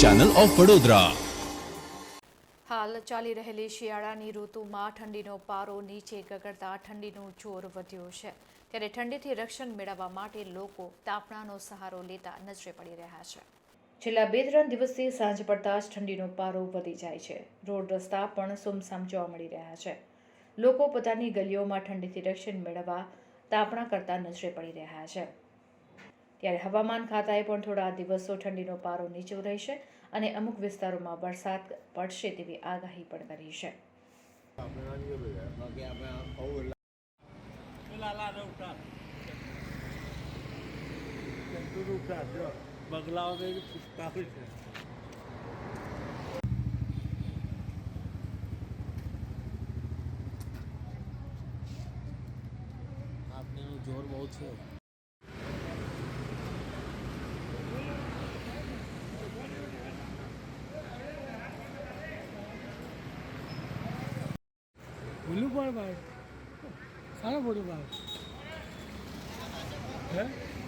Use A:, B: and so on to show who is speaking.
A: Channel of Vadodara
B: હાલ ચાલી રહેલી શિયાળાની ઋતુમાં ઠંડીનો પારો નીચે ગગડતા ઠંડીનું જોર વધ્યું છે. ત્યારે ઠંડીથી રક્ષણ મેળવવા માટે લોકો તાપણાનો સહારો લેતા નજરે પડી રહ્યા છે. છેલ્લા બે ત્રણ દિવસથી સાંજ પડતા જ ઠંડીનો પારો વધી જાય છે. રોડ રસ્તા પણ સુમસામ જોવા મળી રહ્યા છે. લોકો પોતાની ગલીઓમાં ઠંડીથી રક્ષણ મેળવવા તાપણા કરતા નજરે પડી રહ્યા છે. ત્યારે હવામાન ખાતાએ પણ થોડા દિવસો ઠંડીનો પારો નીચો રહેશે અને અમુક વિસ્તારોમાં વરસાદ પડશે તેવી આગાહી પણ કરી છે.
C: બગલાઓ છે જોર બહુ છે. ભૂલું પણ ભાઈ. સારા બોલું ભાઈ. હે?